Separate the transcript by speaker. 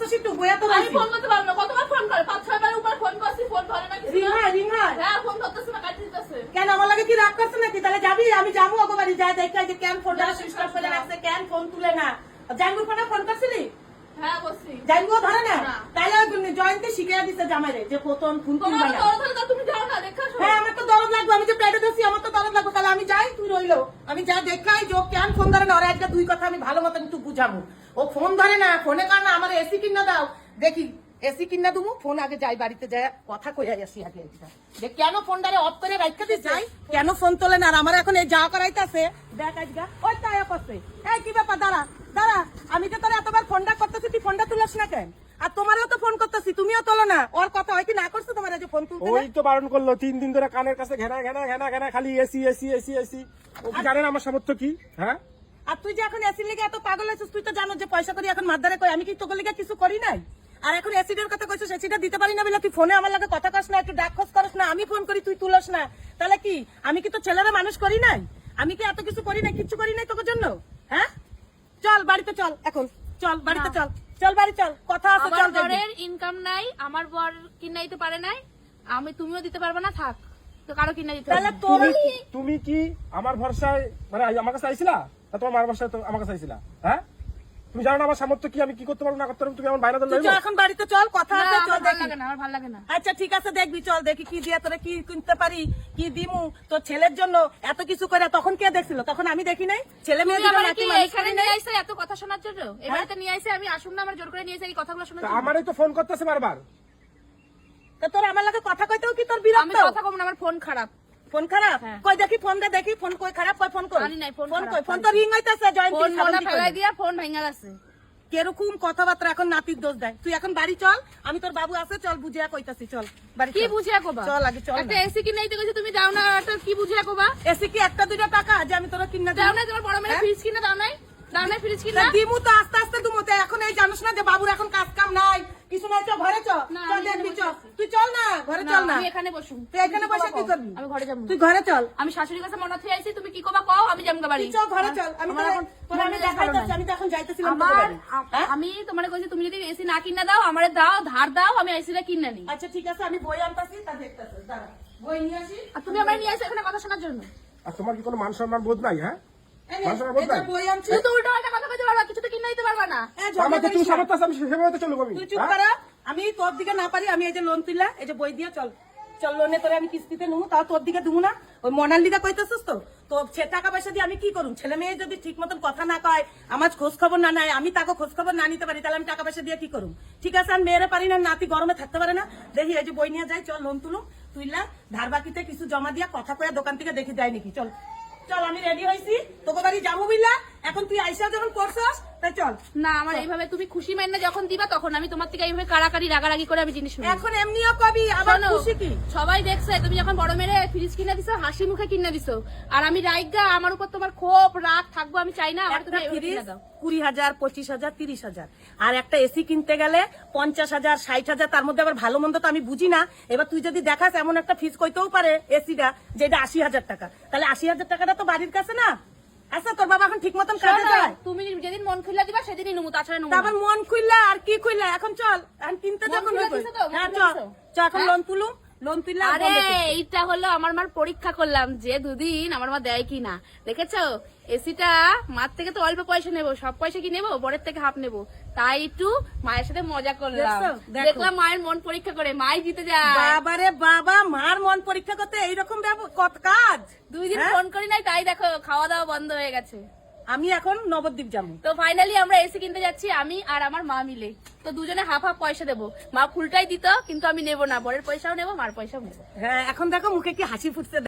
Speaker 1: করছিস একটু বইয়া তো
Speaker 2: আমি ফোন করতে পারব না। কতবার ফোন করে? পাঁচ ছয় বার উপর ফোন করছি ফোন ধরে না কিছু
Speaker 1: রিং
Speaker 2: না।
Speaker 1: হয় হয়
Speaker 2: হ্যাঁ ফোন ধরতেছে না কাটি দিতেছে।
Speaker 1: কেন আমার লাগে কি রাগ করছে নাকি? তাহলে যাবি আমি যাব ওকে যাই দেখে যে কেন
Speaker 2: যা,
Speaker 1: সুইচ অফ করে রাখছে কেন ফোন তুলে না। জানবুর ফোনে ফোন করছিলি?
Speaker 2: হ্যাঁ
Speaker 1: ধরে না। তাহলে জয়ন্তী শিখিয়ে দিচ্ছে জামাইরে যে ফোন ফোন না।
Speaker 2: তুমি যাও না দেখা
Speaker 1: হ্যাঁ আমার তো দরদ লাগবে আমি যে প্লেটে আমার তো দরদ লাগবে। তাহলে আমি যাই তুই রইল। আমি যা দেখাই যে কেন ফোন ধরে না ওরা একটা দুই কথা আমি ভালো মতন একটু বুঝাবো ও ফোন ধরে না ফোনে কারণে আমার এসি কিনা দাও। দেখি এসি কিনা দেবো ফোন আগে যাই বাড়িতে যাই কথা কইয়া আসি আগে এটা। যে কেন ফোনটারে অফ করে রাখতে দিস? যাই। কেন ফোন তোলে না? আর আমার এখন এই যা করাইতাছে। দেখ আজগা ওই তাই করছে। এই কি ব্যাপার? দাঁড়া দাঁড়া আমি তো তোর এতবার ফোনটা করতেছি তুই ফোনটা তুলস না কেন? আর তোমারও তো ফোন করতেছি তুমিও তোলো না। ওর কথা হয় কি না করছ তোমার যে ফোন তুলতে?
Speaker 3: ওই তো বারণ করল তিন দিন ধরে কানের কাছে ঘেনা ঘেনা ঘেনা ঘেনা খালি এসি এসি এসি এসি। ও কি জানেন আমার সামর্থ্য কি? হ্যাঁ?
Speaker 1: আর তুই যে এখন এসির লিগে এত পাগল আছিস তুই তো জানো যে পয়সা করি এখন মাদ্দারে কই আমি কি তোকে লিগে কিছু করি নাই? আর এখন অ্যাসিডের কথা কইছিস অ্যাসিডটা দিতে পারি না বলে তুই ফোনে আমার লাগে কথা কস না একটু ডাক খোঁজ করস না আমি ফোন করি তুই তুলস না। তাহলে কি? আমি কি তো ছেলেরা মানুষ করি নাই? আমি কি এত কিছু করি নাই কিছু করি নাই তোকে জন্য? হ্যাঁ? চল বাড়িতে চল এখন। চল বাড়িতে চল। চল বাড়ি চল কথা আছে চল।
Speaker 2: বরের ইনকাম নাই আমার বর কিনাইতে পারে নাই আমি তুমিও দিতে পারবে না থাক। তো কারও কিনা দিতে
Speaker 1: তাহলে
Speaker 3: তুমি কি আমার ভরসায় মানে আমার কাছে আইছিলা? না তোমার মার ভরসায় তো আমার কাছে আইছিলা। হ্যাঁ? তুমি জানো না আমার সামর্থ্য কি? আমি কি করতে পারব না করতে পারব? তুমি আমার বাইরে
Speaker 1: চল এখন বাড়িতে চল কথা আছে চল দেখি।
Speaker 2: না আমার ভালো লাগে না।
Speaker 1: আচ্ছা ঠিক আছে দেখবি চল দেখি কি দিয়ে তোরা কি কিনতে পারি কি দিমু। তোর ছেলের জন্য এত কিছু করে তখন কে দেখছিল? তখন আমি দেখি নাই। ছেলে মেয়ে নাকি
Speaker 2: এখানে নিয়ে? আইছে এত কথা শোনার জন্য? এবারে নিয়ে আইছে আমি আসুন না আমার জোর করে নিয়ে আইছে এই কথাগুলো শোনার জন্য।
Speaker 3: আমারই তো ফোন করতেছে বারবার।
Speaker 1: তা তোর আমার লাগে কথা কইতেও কি তোর
Speaker 2: আমি
Speaker 1: বিরক্ত
Speaker 2: কথা কম না আমার ফোন খারাপ।
Speaker 1: ফোন খারাপ?
Speaker 2: হ্যাঁ।
Speaker 1: কই দেখি ফোন দে দেখি ফোন কই খারাপ কই ফোন কই
Speaker 2: নাই, ফোন
Speaker 1: ফোন কই ফোন তো রিং হইতাছে জয়ন্তী
Speaker 2: ফোন
Speaker 1: সাবন্তি
Speaker 2: ফেলাই দিয়া ফোন ভেঙে গেছে।
Speaker 1: কীরকম কথাবার্তা এখন নাতির দোষ দেয়। তুই এখন বাড়ি চল আমি তোর বাবু আছে চল বুঝিয়া কইতাছি চল বাড়ি
Speaker 2: কি
Speaker 1: চল।
Speaker 2: বুঝিয়া কোবা?
Speaker 1: চল আগে চল
Speaker 2: একটা এসি গেছে তুমি দাও না একটা কি বুঝিয়া কোবা?
Speaker 1: এসি কি একটা দুইটা টাকা যে আমি তোরা কিনা
Speaker 2: দাও
Speaker 1: দেব?
Speaker 2: না তোমার বড় মেয়ে
Speaker 1: হ্যাঁ?
Speaker 2: ফ্রিজ কিনা দাও নাই। দাও ফ্রিজ কিনা
Speaker 1: দিমু তো আস্তে আস্তে দিমু তো এখন এই জানিস না যে বাবুর এখন কাজ কাম নাই। কিছু নাই চল ঘরে চল। চল
Speaker 2: আমি
Speaker 1: দেখবি চল। তুই চল না ঘরে চল না।
Speaker 2: আমি এখানে বসুন
Speaker 1: তুই এখানে বসে কি করবি?
Speaker 2: আমি ঘরে যাব।
Speaker 1: তুই ঘরে চল।
Speaker 2: আমি শাশুড়ির কাছে মনে থেকে আইছি তুমি কি কবা কও? আমি যাব বাড়ি।
Speaker 1: চল ঘরে চল। আমি তোরা আমি দেখাইতেছি
Speaker 2: নাই।
Speaker 1: আমি তো এখন
Speaker 2: আমার
Speaker 1: হ্যাঁ?
Speaker 2: আমি তোমার কইছি তুমি যদি এসি না কিনা দাও আমারে দাও ধার দাও আমি এসিটা কিনে নিই
Speaker 1: আচ্ছা ঠিক আছে আমি বই আনতাছি তা দেখতাছি দাঁড়া। বই নিয়ে আসি।
Speaker 2: আর তুমি আমার নিয়ে আসো এখানে কথা শোনার জন্য।
Speaker 3: আর তোমার কি কোনো মান সম্মান বোধ নাই হ্যাঁ? আমি সেভাবে তো চলবো আমি।
Speaker 1: তুই চুপ? করা। আমি তোর দিকে না পারি আমি এই যে লোন তুলা এই যে বই দিয়ে চল। চল লোনে তোরে আমি কিস্তিতে নেব তাও তোর দিকে দেবো না। ওই মনার কইতেছিস তো? তো সে টাকা পয়সা দিয়ে আমি কি করুম? ছেলে মেয়ে যদি ঠিক মতন কথা না কয় আমার খোঁজ খবর না নেয় আমি তাকে খোঁজ খবর না নিতে পারি তাহলে আমি টাকা পয়সা দিয়ে কি করুম? ঠিক আছে আমি মেয়েরা পারি না নাতি গরমে থাকতে পারে না। দেখি এই যে বই নিয়ে যাই চল লোন তুলুম। তুইলা ধার বাকিতে কিছু জমা দিয়া কথা কয়া দোকান থেকে দেখি দেয় নাকি চল। চল আমি রেডি হয়েছি। তোকে বাড়ি যাব বিল্লা এখন তুই আইসা যখন করছস তাই চল।
Speaker 2: না আমার এইভাবে তুমি খুশি মাইনা যখন দিবা তখন আমি তোমার থেকে এইভাবে কারাকারি রাগারাগি করে আমি জিনিস শুনি।
Speaker 1: এখন এমনিও কবি আবার
Speaker 2: শোনো,
Speaker 1: খুশি কি?
Speaker 2: সবাই দেখছে তুমি যখন বড় মেরে ফ্রিজ কিনে দিছো হাসি মুখে কিনে দিছো। আর আমি রাইগা আমার উপর তোমার ক্ষোভ রাগ থাকব আমি চাই না আমার
Speaker 1: একটা
Speaker 2: তুমি এভাবে
Speaker 1: ফ্রিজ
Speaker 2: কিনে দাও।
Speaker 1: কুড়ি হাজার পঁচিশ হাজার তিরিশ হাজার। আর একটা এসি কিনতে গেলে পঞ্চাশ হাজার ষাট হাজার তার মধ্যে আবার ভালো মন্দ তো আমি বুঝি না। এবার তুই যদি দেখাস এমন একটা ফ্রিজ কইতেও পারে এসিটা যেটা আশি হাজার টাকা। তাহলে আশি হাজার টাকাটা তো বাড়ির কাছে না? আচ্ছা তোর বাবা এখন ঠিক মতন কাজে যায়?
Speaker 2: তুমি যেদিন মন খুলে দিবা সেদিনই তাছাড়া
Speaker 1: তারপর মন খুললা আর কি খুললা? এখন চল এখন কিনতে যখন হ্যাঁ চল চল এখন
Speaker 2: হ্যাঁ?
Speaker 1: লোন তুলুম লোন তুললা
Speaker 2: আরে এইটা হলো আমার মার পরীক্ষা করলাম যে দুদিন আমার মা দেয় কি না দেখেছ? এসিটা মার থেকে তো অল্প পয়সা নেব সব পয়সা কি নেব? বরের থেকে হাফ নেব। তাই একটু মায়ের সাথে মজা করলাম। দেখলাম মায়ের মন পরীক্ষা করে মাই জিতে যায়।
Speaker 1: বাবারে বাবা মার মন পরীক্ষা করতে এইরকম কাজ?
Speaker 2: দুই দিন
Speaker 1: হ্যাঁ?
Speaker 2: ফোন করি নাই তাই দেখো খাওয়া দাওয়া বন্ধ হয়ে গেছে।
Speaker 1: আমি এখন নবদ্বীপ যাব।
Speaker 2: তো ফাইনালি আমরা এসি কিনতে যাচ্ছি আমি আর আমার মা মিলে। তো দুজনে হাফ হাফ পয়সা দেবো। মা ফুলটাই দিত কিন্তু আমি নেব না বরের পয়সাও নেব মার পয়সাও নেব।
Speaker 1: হ্যাঁ এখন দেখো মুখে কি হাসি ফুটছে।